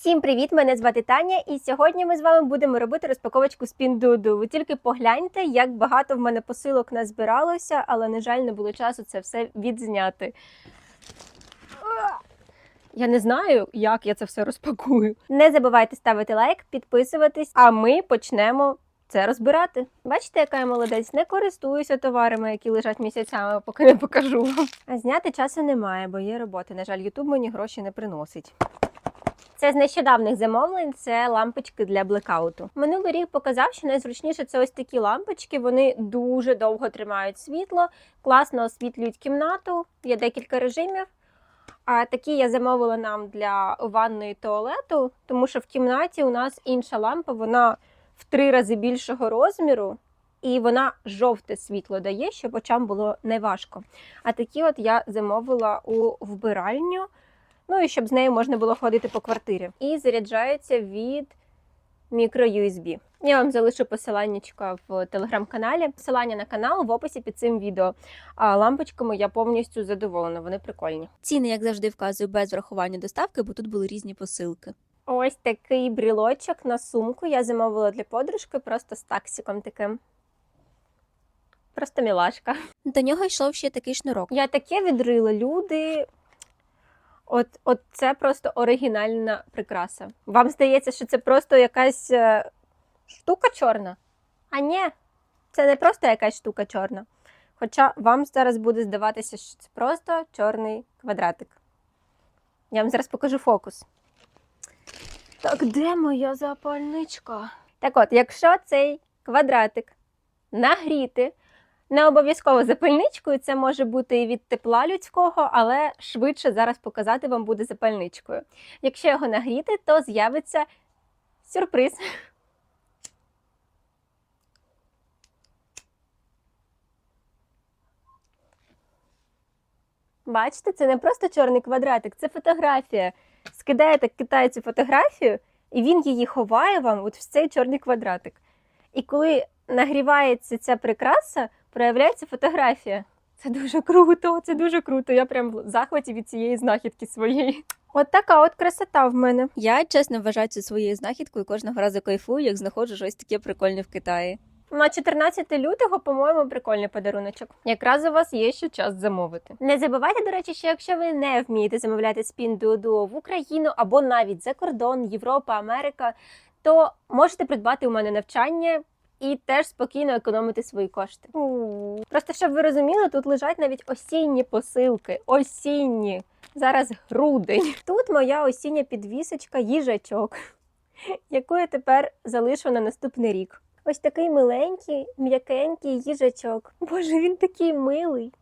Всім привіт! Мене звати Таня, і сьогодні ми з вами будемо робити розпаковочку з Піндуду. Ви тільки погляньте, як багато в мене посилок назбиралося, але, на жаль, не було часу це все відзняти. Я не знаю, як я це все розпакую. Не забувайте ставити лайк, підписуватись, а ми почнемо це розбирати. Бачите, яка я молодець? Не користуюся товарами, які лежать місяцями, поки не покажу. А зняти часу немає, бо є роботи. На жаль, Ютуб мені гроші не приносить. Це з нещодавних замовлень, це лампочки для блекауту. Минулий рік показав, що найзручніше це ось такі лампочки. Вони дуже довго тримають світло, класно освітлюють кімнату. Є декілька режимів. А такі я замовила нам для ванної туалету, тому що в кімнаті у нас інша лампа, вона в три рази більшого розміру, і вона жовте світло дає, щоб очам було неважко. А такі от я замовила у вбиральню. Ну і щоб з нею можна було ходити по квартирі. І заряджається від мікро-USB. Я вам залишу посилання в телеграм-каналі. Посилання на канал в описі під цим відео. А лампочками я повністю задоволена, вони прикольні. Ціни, як завжди, вказую без врахування доставки, бо тут були різні посилки. Ось такий брілочок на сумку я замовила для подружки, просто з таксиком таким. Просто мілашка. До нього йшов ще такий шнурок. Я таке відрила. Люди. От, от це просто оригінальна прикраса. Вам здається, що це просто якась е, штука чорна? А ні, це не просто якась штука чорна. Хоча вам зараз буде здаватися, що це просто чорний квадратик. Я вам зараз покажу фокус. Так, де моя запальничка? Так от, якщо цей квадратик нагріти, не обов'язково запальничкою, це може бути і від тепла людського, але швидше зараз показати вам буде запальничкою. Якщо його нагріти, то з'явиться сюрприз. Бачите, це не просто чорний квадратик, це фотографія. Скидаєте китайцю фотографію, і він її ховає вам от в цей чорний квадратик. І коли нагрівається ця прикраса, проявляється фотографія. Це дуже круто, це дуже круто. Я прям в захваті від цієї знахідки своєї. От така от красота в мене. Я чесно вважаю це своєю знахідкою. Кожного разу кайфую, як знаходжу щось таке прикольне в Китаї. На 14 лютого, по-моєму, прикольний подаруночок. Якраз у вас є ще час замовити. Не забувайте, до речі, що якщо ви не вмієте замовляти спін дуо в Україну або навіть за кордон, Європа, Америка, то можете придбати у мене навчання. І теж спокійно економити свої кошти. Просто щоб ви розуміли, тут лежать навіть осінні посилки. Осінні. Зараз грудень. Тут моя осіння підвісочка їжачок, яку я тепер залишу на наступний рік. Ось такий миленький, м'якенький їжачок. Боже, він такий милий.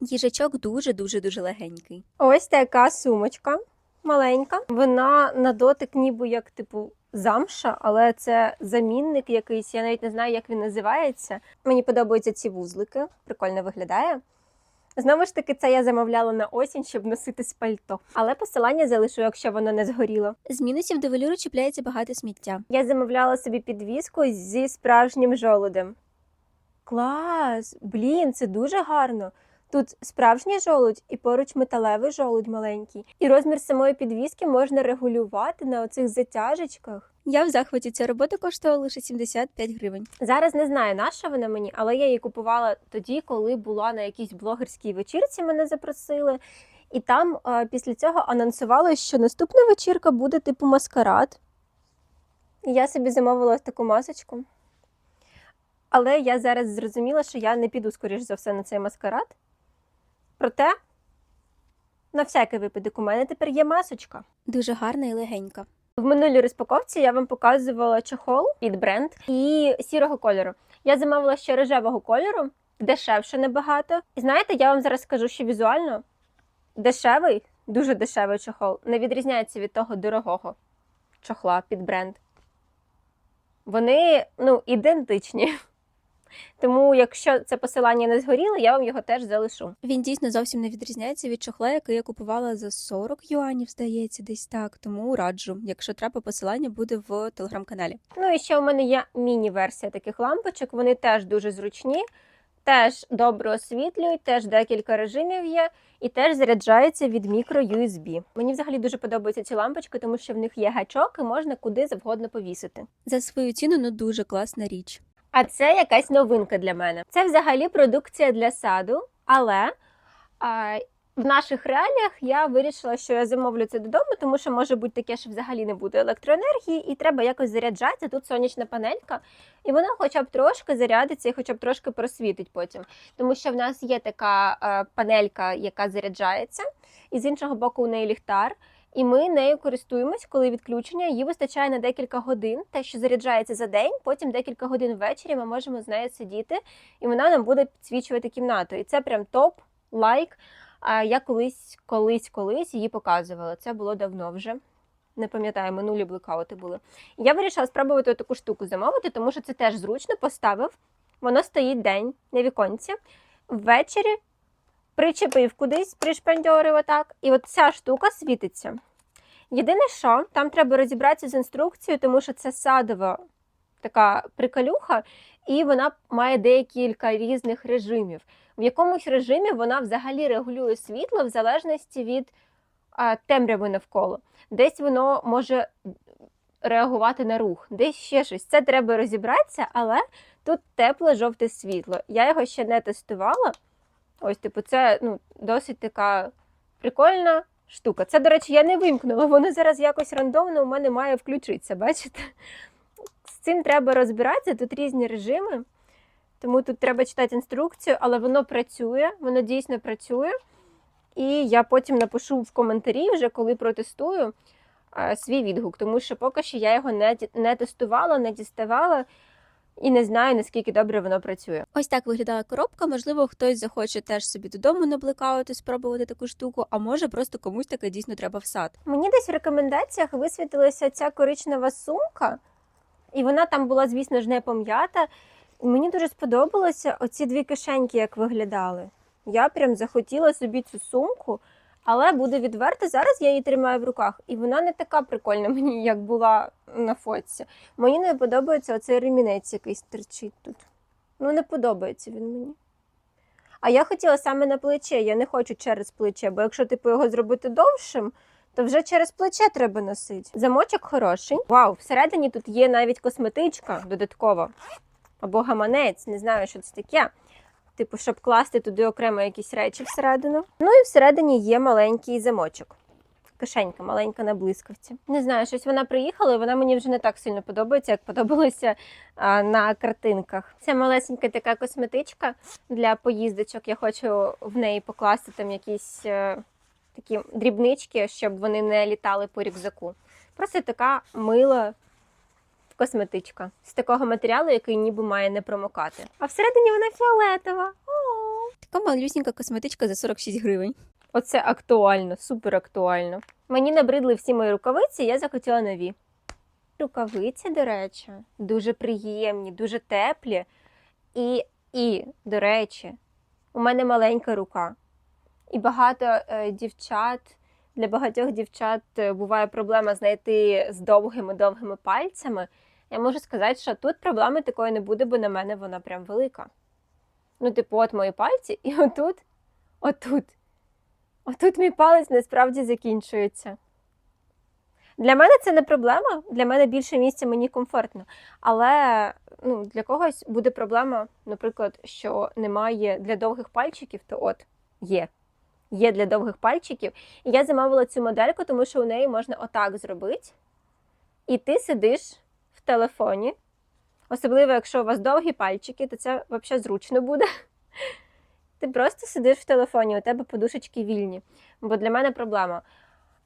Їжачок дуже-дуже дуже легенький. Ось така сумочка маленька. Вона на дотик, ніби як типу замша, але це замінник якийсь. Я навіть не знаю, як він називається. Мені подобаються ці вузлики, прикольно виглядає. Знову ж таки, це я замовляла на осінь, щоб носити з пальто. Але посилання залишу, якщо воно не згоріло. З мінусів до велюру чіпляється багато сміття. Я замовляла собі підвіску зі справжнім жолудем. Клас! Блін, це дуже гарно. Тут справжній жолудь і поруч металевий жолудь маленький. І розмір самої підвіски можна регулювати на оцих затяжечках. Я в захваті ця робота коштувала лише 75 гривень. Зараз не знаю, на що вона мені, але я її купувала тоді, коли була на якійсь блогерській вечірці, мене запросили. І там е, після цього анонсували, що наступна вечірка буде типу маскарад. І я собі замовила ось таку масочку. Але я зараз зрозуміла, що я не піду, скоріш за все, на цей маскарад. Проте, на всякий випадок, у мене тепер є масочка. Дуже гарна і легенька. В минулій розпаковці я вам показувала чохол від бренд і сірого кольору. Я замовила ще рожевого кольору, дешевше набагато. І знаєте, я вам зараз скажу, що візуально дешевий, дуже дешевий чохол не відрізняється від того дорогого чохла під бренд. Вони ну, ідентичні. Тому, якщо це посилання не згоріло, я вам його теж залишу. Він дійсно зовсім не відрізняється від чохла, який я купувала за 40 юанів, здається, десь так. Тому раджу. Якщо треба, посилання буде в телеграм-каналі. Ну і ще у мене є міні-версія таких лампочок. Вони теж дуже зручні. Теж добре освітлюють, теж декілька режимів є, і теж заряджається від мікро USB. Мені взагалі дуже подобаються ці лампочки, тому що в них є гачок і можна куди завгодно повісити. За свою ціну ну дуже класна річ. А це якась новинка для мене. Це взагалі продукція для саду, але а, в наших реаліях я вирішила, що я замовлю це додому, тому що може бути таке, що взагалі не буде електроенергії, і треба якось заряджати. Тут сонячна панелька, і вона хоча б трошки зарядиться і хоча б трошки просвітить потім. Тому що в нас є така е, панелька, яка заряджається, і з іншого боку у неї ліхтар. І ми нею користуємось, коли відключення. Її вистачає на декілька годин. Те, що заряджається за день, потім декілька годин ввечері ми можемо з нею сидіти, і вона нам буде підсвічувати кімнату. І це прям топ, лайк. А я колись, колись, колись її показувала. Це було давно вже. Не пам'ятаю, минулі блекаути були. Я вирішила спробувати таку штуку замовити, тому що це теж зручно поставив. Воно стоїть день на віконці. Ввечері причепив кудись, пришпандьорив отак, і от ця штука світиться. Єдине, що там треба розібратися з інструкцією, тому що це садова така приколюха, і вона має декілька різних режимів. В якомусь режимі вона взагалі регулює світло в залежності від а, темряви навколо. Десь воно може реагувати на рух, десь ще щось. Це треба розібратися, але тут тепле жовте світло. Я його ще не тестувала. Ось, типу, це ну, досить така прикольна штука. Це, до речі, я не вимкнула, воно зараз якось рандомно у мене має включитися, бачите? З цим треба розбиратися, тут різні режими, тому тут треба читати інструкцію, але воно працює, воно дійсно працює. І я потім напишу в коментарі, вже коли протестую свій відгук, тому що поки що я його не, не тестувала, не діставала і не знаю, наскільки добре воно працює. Ось так виглядала коробка. Можливо, хтось захоче теж собі додому на блекаути спробувати таку штуку, а може просто комусь таке дійсно треба в сад. Мені десь в рекомендаціях висвітилася ця коричнева сумка, і вона там була, звісно ж, не пом'ята. І мені дуже сподобалося оці дві кишеньки, як виглядали. Я прям захотіла собі цю сумку, але буду відверта, зараз я її тримаю в руках, і вона не така прикольна мені, як була на фотці. Мені не подобається оцей ремінець, який стерчить тут. Ну, не подобається він мені. А я хотіла саме на плече, я не хочу через плече, бо якщо типу його зробити довшим, то вже через плече треба носити. Замочок хороший. Вау, всередині тут є навіть косметичка додаткова. Або гаманець, не знаю, що це таке. Типу, щоб класти туди окремо якісь речі всередину. Ну і всередині є маленький замочок. Кишенька маленька на блискавці. Не знаю, щось вона приїхала, і вона мені вже не так сильно подобається, як подобалося а, на картинках. Це малесенька така косметичка для поїздочок. Я хочу в неї покласти там якісь е, такі дрібнички, щоб вони не літали по рюкзаку. Просто така мила косметичка з такого матеріалу, який ніби має не промокати. А всередині вона фіолетова. Така малюсінька косметичка за 46 гривень. Оце актуально, супер актуально. Мені набридли всі мої рукавиці, я захотіла нові. Рукавиці, до речі, дуже приємні, дуже теплі. І, і, до речі, у мене маленька рука. І багато е, дівчат, для багатьох дівчат е, буває проблема знайти з довгими-довгими пальцями. Я можу сказати, що тут проблеми такої не буде, бо на мене вона прям велика. Ну, типу, от мої пальці, і отут, отут. Отут мій палець насправді закінчується. Для мене це не проблема, для мене більше місця мені комфортно. Але ну, для когось буде проблема, наприклад, що немає для довгих пальчиків, то от є. Є для довгих пальчиків. І я замовила цю модельку, тому що у неї можна отак зробити. І ти сидиш телефоні. Особливо, якщо у вас довгі пальчики, то це взагалі зручно буде. Ти просто сидиш в телефоні, у тебе подушечки вільні. Бо для мене проблема.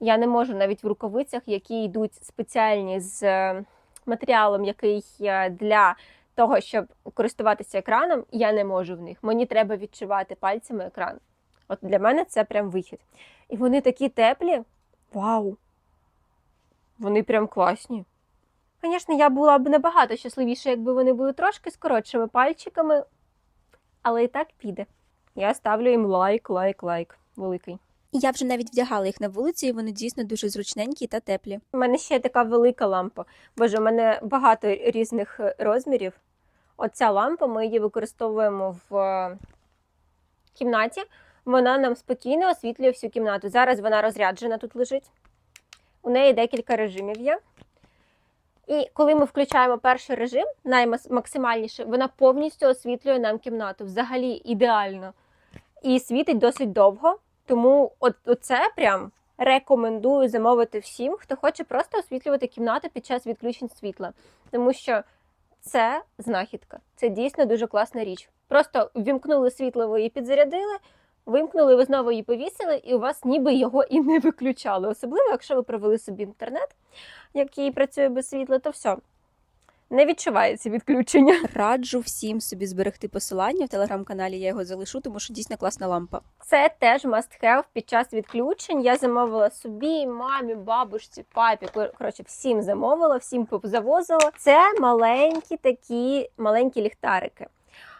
Я не можу навіть в рукавицях, які йдуть спеціальні з е, матеріалом, який для того, щоб користуватися екраном, я не можу в них. Мені треба відчувати пальцями екран. От для мене це прям вихід. І вони такі теплі. Вау! Вони прям класні. Звісно, я була б набагато щасливіша, якби вони були трошки з коротшими пальчиками, але і так піде. Я ставлю їм лайк, лайк, лайк. Великий. Я вже навіть вдягала їх на вулиці, і вони дійсно дуже зручненькі та теплі. У мене ще така велика лампа. Боже, у мене багато різних е, розмірів. Оця лампа, ми її використовуємо в е, кімнаті. Вона нам спокійно освітлює всю кімнату. Зараз вона розряджена тут лежить. У неї декілька режимів є. І коли ми включаємо перший режим, наймаксимальніший, вона повністю освітлює нам кімнату. Взагалі ідеально. І світить досить довго. Тому от, оце прям рекомендую замовити всім, хто хоче просто освітлювати кімнату під час відключень світла. Тому що це знахідка. Це дійсно дуже класна річ. Просто ввімкнули світло, ви підзарядили, вимкнули, ви знову її повісили, і у вас ніби його і не виключали. Особливо, якщо ви провели собі інтернет, який працює без світла, то все. Не відчувається відключення. Раджу всім собі зберегти посилання в телеграм-каналі. Я його залишу, тому що дійсно класна лампа. Це теж must have під час відключень. Я замовила собі, мамі, бабушці, папі. Коротше, всім замовила, всім завозила. Це маленькі такі маленькі ліхтарики.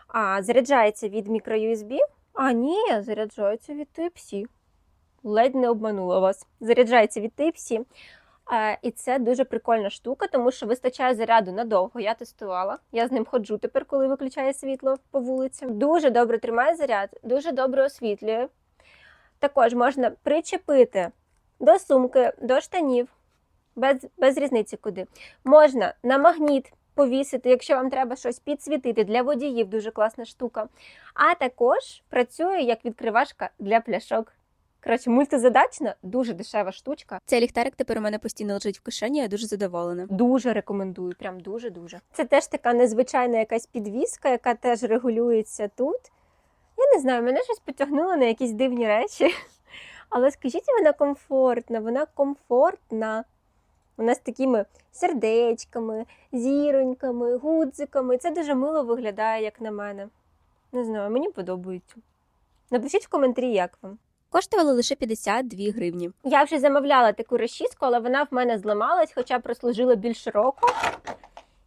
А заряджається від мікро-USB. А ні, заряджається від Type-C. Ледь не обманула вас. Заряджається від Type-C. І це дуже прикольна штука, тому що вистачає заряду надовго. Я тестувала. Я з ним ходжу тепер, коли виключає світло по вулиці. Дуже добре тримає заряд, дуже добре освітлює. Також можна причепити до сумки, до штанів, без, без різниці куди. Можна на магніт повісити, якщо вам треба щось підсвітити для водіїв, дуже класна штука. А також працює як відкривашка для пляшок. Коротше, мультизадачна, дуже дешева штучка. Цей ліхтарик тепер у мене постійно лежить в кишені, я дуже задоволена. Дуже рекомендую, прям дуже-дуже. Це теж така незвичайна якась підвіска, яка теж регулюється тут. Я не знаю, мене щось потягнуло на якісь дивні речі. Але скажіть, вона комфортна, вона комфортна. Вона з такими сердечками, зіроньками, гудзиками. Це дуже мило виглядає, як на мене. Не знаю, мені подобається. Напишіть в коментарі, як вам. Коштувало лише 52 гривні. Я вже замовляла таку розчіску, але вона в мене зламалась, хоча прослужила більше року.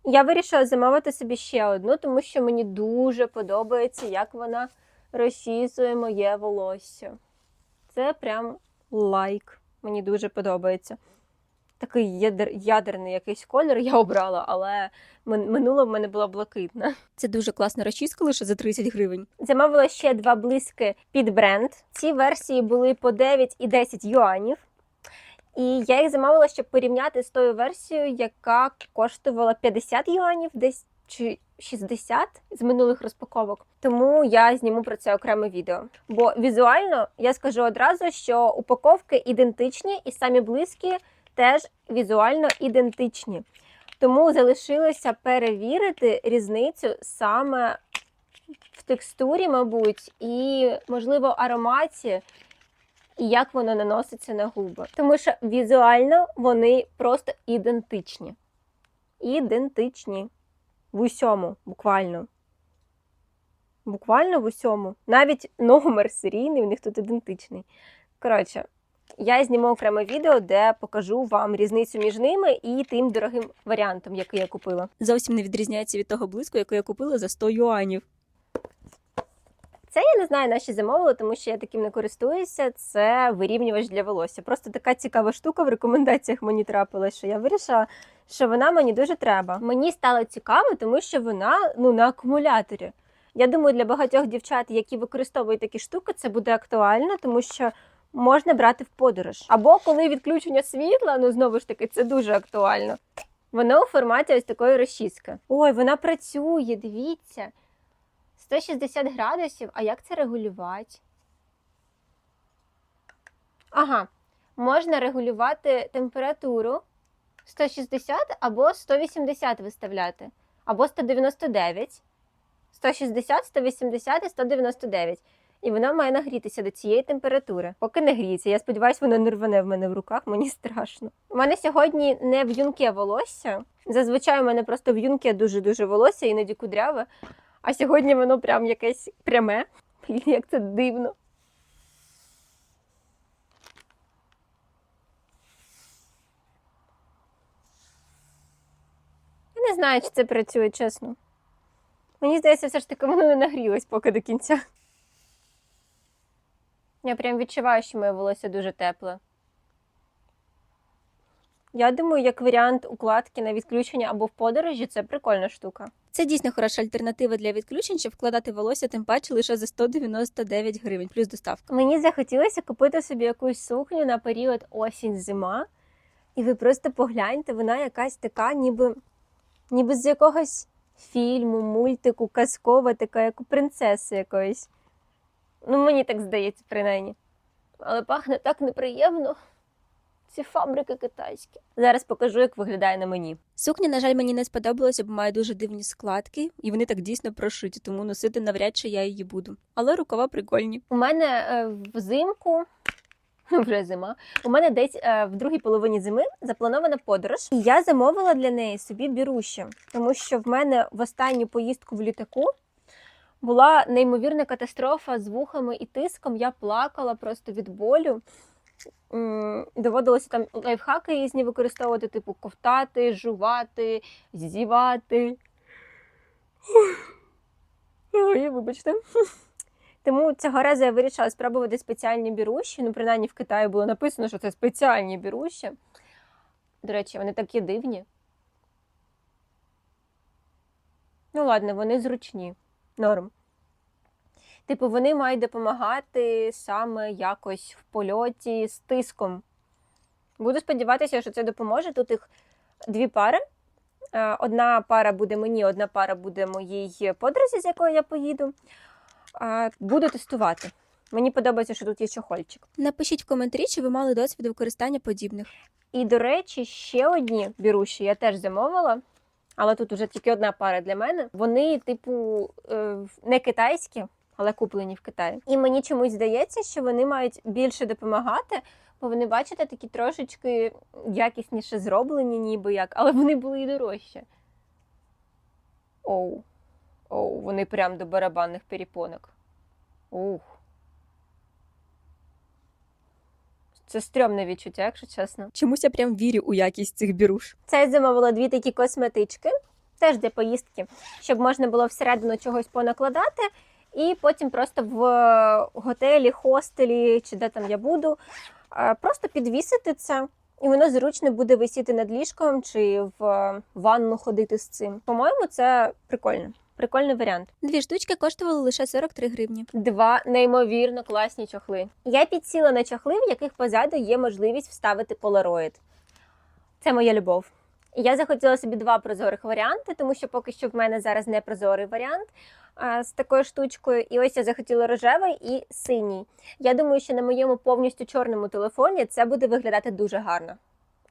Я вирішила замовити собі ще одну, тому що мені дуже подобається, як вона розчісує моє волосся. Це прям лайк. Мені дуже подобається. Такий ядер, ядерний якийсь колір я обрала, але мин- минула в мене була блакитна. Це дуже класна розчіска лише за 30 гривень. Замовила ще два блиски під бренд. Ці версії були по 9 і 10 юанів. І я їх замовила, щоб порівняти з тою версією, яка коштувала 50 юанів, десь чи 60 з минулих розпаковок. Тому я зніму про це окреме відео. Бо візуально я скажу одразу, що упаковки ідентичні, і самі блиски теж візуально ідентичні. Тому залишилося перевірити різницю саме в текстурі, мабуть, і, можливо, ароматі, і як воно наноситься на губи. Тому що візуально вони просто ідентичні. Ідентичні. В усьому, буквально. Буквально в усьому. Навіть номер серійний у них тут ідентичний. Коротше, я зніму окреме відео, де покажу вам різницю між ними і тим дорогим варіантом, який я купила. Зовсім не відрізняється від того блиску, який я купила за 100 юанів. Це я не знаю, наші замовили, тому що я таким не користуюся. Це вирівнювач для волосся. Просто така цікава штука в рекомендаціях мені трапилась, що я вирішила, що вона мені дуже треба. Мені стало цікаво, тому що вона ну на акумуляторі. Я думаю, для багатьох дівчат, які використовують такі штуки, це буде актуально, тому що можна брати в подорож. Або коли відключення світла, ну знову ж таки, це дуже актуально. Воно у форматі ось такої розчіски. Ой, вона працює, дивіться. 160 градусів, а як це регулювати? Ага, можна регулювати температуру 160 або 180 виставляти, або 199. 160, 180 і 199. І вона має нагрітися до цієї температури. Поки не гріється. Я сподіваюся, воно не рване в мене в руках, мені страшно. У мене сьогодні не в'юнке волосся. Зазвичай у мене просто в'юнке дуже-дуже волосся, іноді кудряве. А сьогодні воно прям якесь пряме. Як це дивно. Я не знаю, чи це працює, чесно. Мені здається, все ж таки воно не нагрілось поки до кінця. Я прям відчуваю, що моє волосся дуже тепле. Я думаю, як варіант укладки на відключення або в подорожі, це прикольна штука. Це дійсно хороша альтернатива для відключень, щоб вкладати волосся, тим паче лише за 199 гривень, плюс доставка. Мені захотілося купити собі якусь сукню на період осінь-зима. І ви просто погляньте, вона якась така, ніби, ніби з якогось фільму, мультику, казкова, така, як у принцеси якоїсь. Ну, мені так здається, принаймні. Але пахне так неприємно. Ці фабрики китайські. Зараз покажу, як виглядає на мені. Сукня, на жаль, мені не сподобалося, бо має дуже дивні складки, і вони так дійсно прошиті, тому носити навряд чи я її буду. Але рукава прикольні. У мене е, взимку, вже зима, у мене десь е, в другій половині зими запланована подорож. І я замовила для неї собі біруще, тому що в мене в останню поїздку в літаку була неймовірна катастрофа з вухами і тиском. Я плакала просто від болю. Доводилося там лайфхаки різні використовувати, типу ковтати, жувати, зівати. Ой, вибачте. Тому цього разу я вирішила спробувати спеціальні біруші. Ну, принаймні в Китаї було написано, що це спеціальні біруші. До речі, вони такі дивні. Ну, ладно, вони зручні. Норм. Типу, вони мають допомагати саме якось в польоті з тиском. Буду сподіватися, що це допоможе. Тут їх дві пари. Е, Одна пара буде мені, одна пара буде моїй подрузі, з якою я поїду. Буду тестувати. Мені подобається, що тут є чохольчик. Напишіть в коментарі, чи ви мали досвід використання подібних. І, до речі, ще одні біруші я теж замовила, але тут вже тільки одна пара для мене. Вони, типу, е, не китайські, але куплені в Китаї. І мені чомусь здається, що вони мають більше допомагати, бо вони, бачите, такі трошечки якісніше зроблені, ніби як, але вони були і дорожчі. Оу. Оу, вони прям до барабанних перепонок. Ух. Це стрьомне відчуття, якщо чесно. Чомусь я прям вірю у якість цих біруш. Це я замовила дві такі косметички, теж для поїздки, щоб можна було всередину чогось понакладати, і потім просто в готелі, хостелі чи де там я буду, е, просто підвісити це. І воно зручно буде висіти над ліжком чи в ванну ходити з цим. По-моєму, це прикольно. Прикольний варіант. Дві штучки коштували лише 43 гривні. Два неймовірно класні чохли. Я підсіла на чохли, в яких позаду є можливість вставити полароїд. Це моя любов. Я захотіла собі два прозорих варіанти, тому що поки що в мене зараз не прозорий варіант а, з такою штучкою. І ось я захотіла рожевий і синій. Я думаю, що на моєму повністю чорному телефоні це буде виглядати дуже гарно.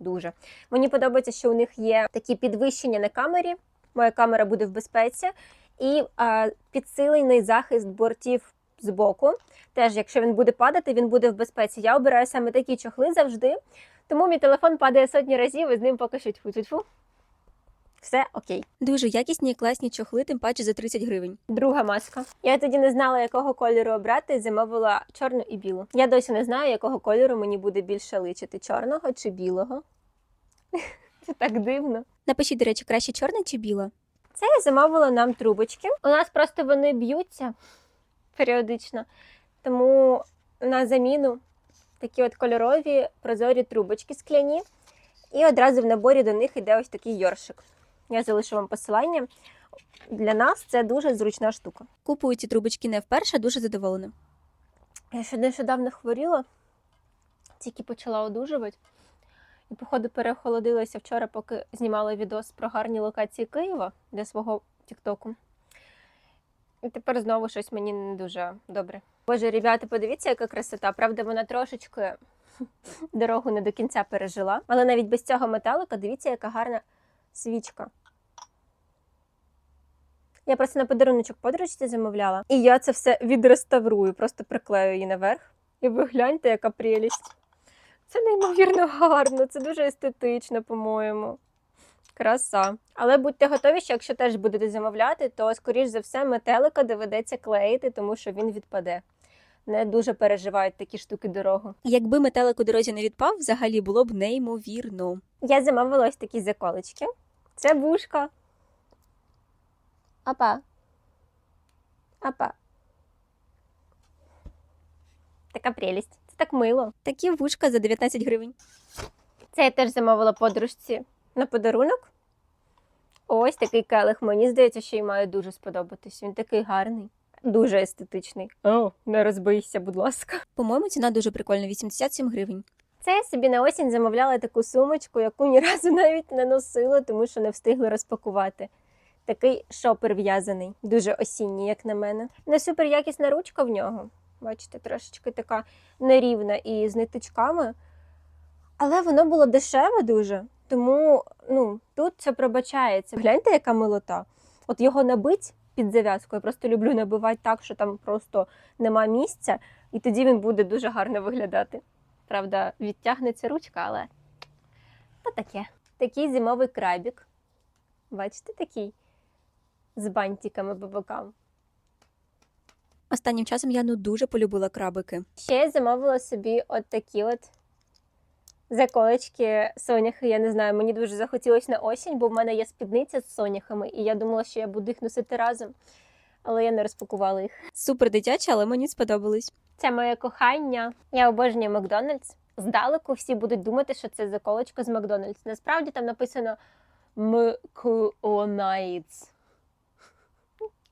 Дуже. Мені подобається, що у них є такі підвищення на камері. Моя камера буде в безпеці, і а, підсилений захист бортів з боку. Теж, якщо він буде падати, він буде в безпеці. Я обираю саме такі чохли завжди. Тому мій телефон падає сотні разів і з ним поки що тьфу-тьфу-тьфу. Все окей. Дуже якісні і класні чохли, тим паче за 30 гривень. Друга маска. Я тоді не знала, якого кольору обрати, замовила чорну і білу. Я досі не знаю, якого кольору мені буде більше личити: чорного чи білого. Це так дивно. Напишіть, до речі, краще чорна чи біла? Це я замовила нам трубочки. У нас просто вони б'ються періодично. Тому на заміну такі от кольорові прозорі трубочки скляні. І одразу в наборі до них йде ось такий йоршик. Я залишу вам посилання. Для нас це дуже зручна штука. Купую ці трубочки не вперше, дуже задоволена. Я ще нещодавно хворіла, тільки почала одужувати. І, походу, переохолодилася вчора, поки знімала відос про гарні локації Києва для свого Тіктоку. І тепер знову щось мені не дуже добре. Боже, ребята, подивіться, яка красота. Правда, вона трошечки дорогу не до кінця пережила. Але навіть без цього металика, дивіться, яка гарна свічка. Я просто на подаруночок подружці замовляла. І я це все відреставрую, просто приклею її наверх. І ви гляньте, яка прелість. Це неймовірно гарно, це дуже естетично, по-моєму. Краса. Але будьте готові, що якщо теж будете замовляти, то, скоріш за все, метелика доведеться клеїти, тому що він відпаде. Не дуже переживають такі штуки дорогу. Якби метелик у дорозі не відпав, взагалі було б неймовірно. Я замовила ось такі заколочки. Це вушка. Апа. Апа. Така прелість. Так мило. Такі вушка за 19 гривень. Це я теж замовила подружці на подарунок. Ось такий келих. Мені здається, що їй має дуже сподобатись. Він такий гарний, дуже естетичний. О, не розбийся, будь ласка. По-моєму, ціна дуже прикольна 87 гривень. Це я собі на осінь замовляла таку сумочку, яку ні разу навіть не носила, тому що не встигли розпакувати. Такий шопер в'язаний, дуже осінній, як на мене. Не супер якісна ручка в нього. Бачите, трошечки така нерівна і з ниточками. Але воно було дешеве дуже, тому ну, тут це пробачається. Гляньте, яка милота. От його набить під зав'язку. Я просто люблю набивати так, що там просто нема місця, і тоді він буде дуже гарно виглядати. Правда, відтягнеться ручка, але то таке. Такий зимовий крабік. Бачите, такий з бантиками по бокам. Останнім часом я ну дуже полюбила крабики. Ще я замовила собі от такі от заколочки соняхи. Я не знаю, мені дуже захотілося на осінь, бо в мене є спідниця з соняхами, і я думала, що я буду їх носити разом, але я не розпакувала їх. Супер дитячі, але мені сподобались. Це моє кохання. Я обожнюю Макдональдс. Здалеку всі будуть думати, що це заколочка з Макдональдс. Насправді там написано Мконайдс.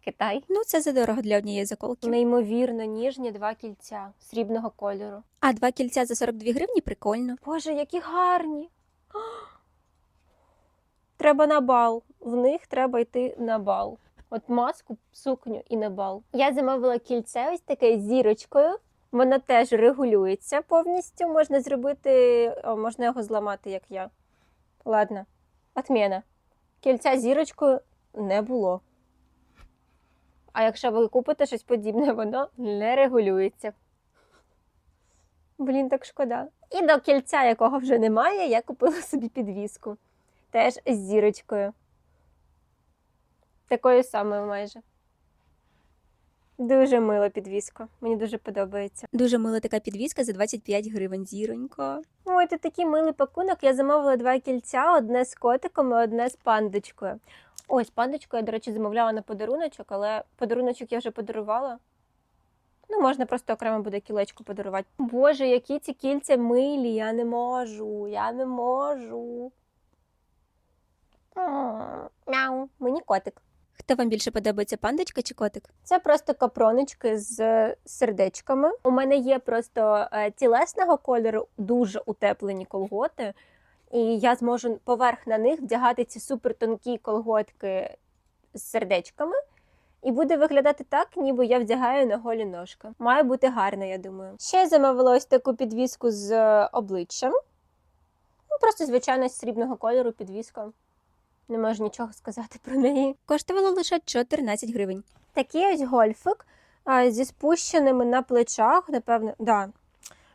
Китай. Ну, це задорого для однієї заколки. Неймовірно ніжні два кільця срібного кольору. А два кільця за 42 гривні прикольно. Боже, які гарні. Треба на бал. В них треба йти на бал. От маску, сукню і на бал. Я замовила кільце ось таке з зірочкою. Воно теж регулюється повністю. Можна зробити, о, можна його зламати, як я. Ладно, отміна. Кільця зірочкою не було. А якщо ви купите щось подібне, воно не регулюється. Блін, так шкода. І до кільця, якого вже немає, я купила собі підвіску. Теж з зірочкою. Такою самою майже. Дуже мила підвіска. Мені дуже подобається. Дуже мила така підвіска за 25 гривень. Зіронько. Ой, тут такий милий пакунок. Я замовила два кільця: одне з котиком і одне з пандочкою. Ось пандочку я, до речі, замовляла на подаруночок, але подаруночок я вже подарувала. Ну, можна просто окремо буде кілечко подарувати. Боже, які ці кільця милі, я не можу, я не можу. Мяу, мені котик. Хто вам більше подобається, пандочка чи котик? Це просто капроночки з сердечками. У мене є просто е, тілесного кольору дуже утеплені колготи, і я зможу поверх на них вдягати ці супертонкі колготки з сердечками. І буде виглядати так, ніби я вдягаю на голі ножки. Має бути гарно, я думаю. Ще я замовила ось таку підвіску з е, обличчям. Ну, просто звичайно з срібного кольору підвіска. Не можу нічого сказати про неї. Коштувало лише 14 гривень. Такий ось гольфик а, зі спущеними на плечах, напевно, да.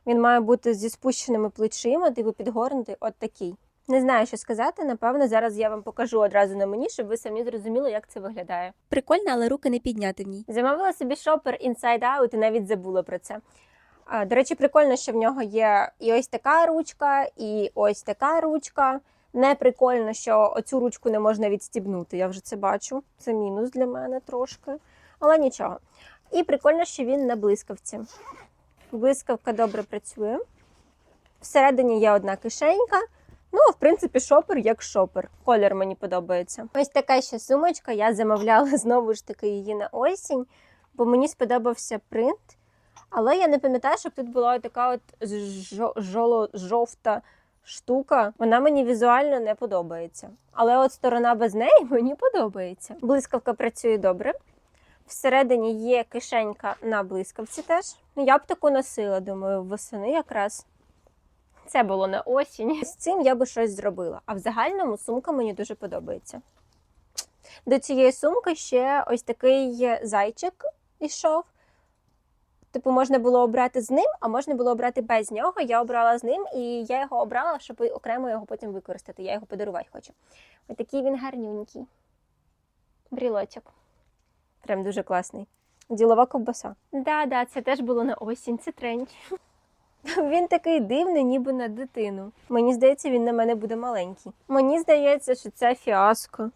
Він має бути зі спущеними плечима, типу підгорнутий, от такий. Не знаю, що сказати. Напевно, зараз я вам покажу одразу на мені, щоб ви самі зрозуміли, як це виглядає. Прикольно, але руки не підняти в ній. Замовила собі шопер Inside Out і навіть забула про це. А, До речі, прикольно, що в нього є і ось така ручка, і ось така ручка. Не прикольно, що оцю ручку не можна відстібнути. Я вже це бачу. Це мінус для мене трошки. Але нічого. І прикольно, що він на блискавці. Блискавка добре працює. Всередині є одна кишенька. Ну, в принципі, шопер як шопер. Колір мені подобається. Ось така ще сумочка. Я замовляла знову ж таки її на осінь, бо мені сподобався принт. Але я не пам'ятаю, щоб тут була така от жовта штука. Вона мені візуально не подобається. Але от сторона без неї мені подобається. Блискавка працює добре. Всередині є кишенька на блискавці теж. Ну, я б таку носила, думаю, восени якраз. Це було на осінь. З цим я би щось зробила. А в загальному сумка мені дуже подобається. До цієї сумки ще ось такий зайчик ішов. Типу, можна було обрати з ним, а можна було обрати без нього. Я обрала з ним, і я його обрала, щоб окремо його потім використати. Я його подарувати хочу. Ось такий він гарнюнький. Брілочок. Прям дуже класний. Ділова ковбаса. Да, да, це теж було на осінь, це тренч. Він такий дивний, ніби на дитину. Мені здається, він на мене буде маленький. Мені здається, що це фіаско.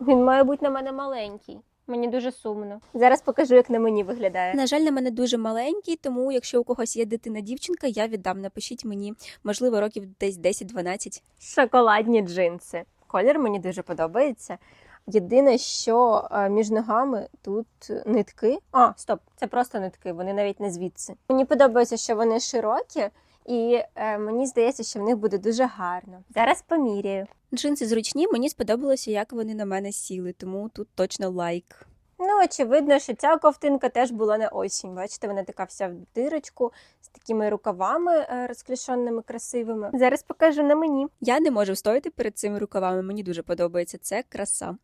Він має бути на мене маленький. Мені дуже сумно. Зараз покажу, як на мені виглядає. На жаль, на мене дуже маленький, тому якщо у когось є дитина-дівчинка, я віддам. Напишіть мені, можливо, років десь 10-12. Шоколадні джинси. Колір мені дуже подобається. Єдине, що е, між ногами тут нитки. А, стоп, це просто нитки, вони навіть не звідси. Мені подобається, що вони широкі, і е, мені здається, що в них буде дуже гарно. Зараз поміряю. Джинси зручні, мені сподобалося, як вони на мене сіли, тому тут точно лайк. Ну, очевидно, що ця ковтинка теж була не осінь. Бачите, вона така вся в дирочку з такими рукавами е, розклішеними, красивими. Зараз покажу на мені. Я не можу встояти перед цими рукавами. Мені дуже подобається. Це краса.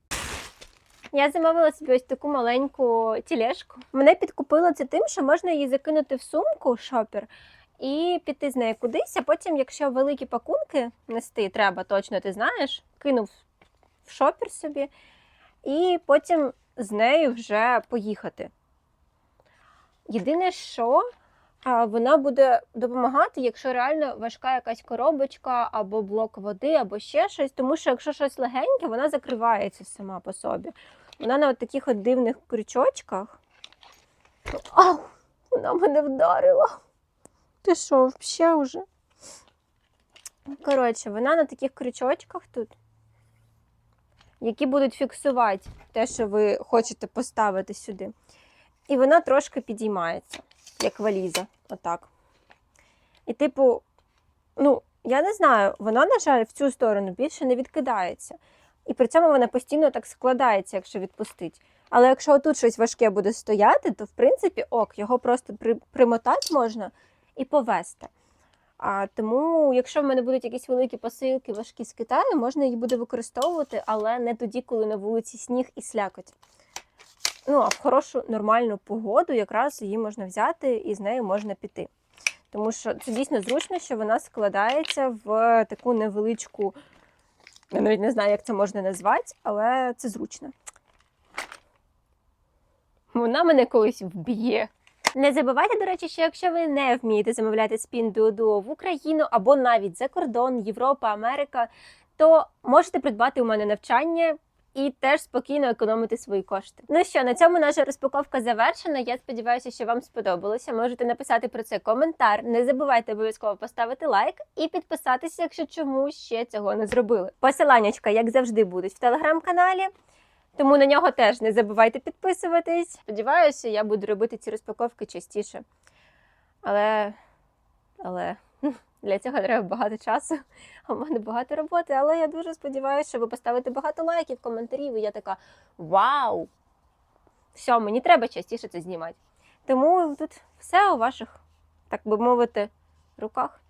Я замовила собі ось таку маленьку тілешку. Мене підкупило це тим, що можна її закинути в сумку шопер і піти з нею кудись. А потім, якщо великі пакунки нести треба, точно ти знаєш, кинув в шопер собі, і потім з нею вже поїхати. Єдине, що вона буде допомагати, якщо реально важка якась коробочка або блок води, або ще щось, тому що якщо щось легеньке, вона закривається сама по собі. Вона на от таких от дивних крючочках. Ау! Вона мене вдарила. Ти що, взагалі вже? Коротше, вона на таких крючочках тут, які будуть фіксувати те, що ви хочете поставити сюди. І вона трошки підіймається, як валіза. Отак. І, типу, ну, я не знаю, вона, на жаль, в цю сторону більше не відкидається. І при цьому вона постійно так складається, якщо відпустить. Але якщо тут щось важке буде стояти, то в принципі ок, його просто при, примотати можна і повести. А, тому, якщо в мене будуть якісь великі посилки важкі з Китаю, можна їх буде використовувати, але не тоді, коли на вулиці сніг і слякоть. Ну, а в хорошу нормальну погоду якраз її можна взяти і з нею можна піти. Тому що це дійсно зручно, що вона складається в таку невеличку. Я навіть не знаю, як це можна назвати, але це зручно. Вона мене колись вб'є. Не забувайте, до речі, що якщо ви не вмієте замовляти спін дуо в Україну або навіть за кордон, Європа, Америка, то можете придбати у мене навчання і теж спокійно економити свої кошти. Ну що, на цьому наша розпаковка завершена. Я сподіваюся, що вам сподобалося. Можете написати про це коментар. Не забувайте обов'язково поставити лайк і підписатися, якщо чомусь ще цього не зробили. Посиланнячка, як завжди, будуть в телеграм-каналі. Тому на нього теж не забувайте підписуватись. Сподіваюся, я буду робити ці розпаковки частіше. Але, але для цього треба багато часу. А в мене багато роботи. Але я дуже сподіваюся, що ви поставите багато лайків, коментарів. І я така вау! Все, мені треба частіше це знімати. Тому тут все у ваших, так би мовити, руках.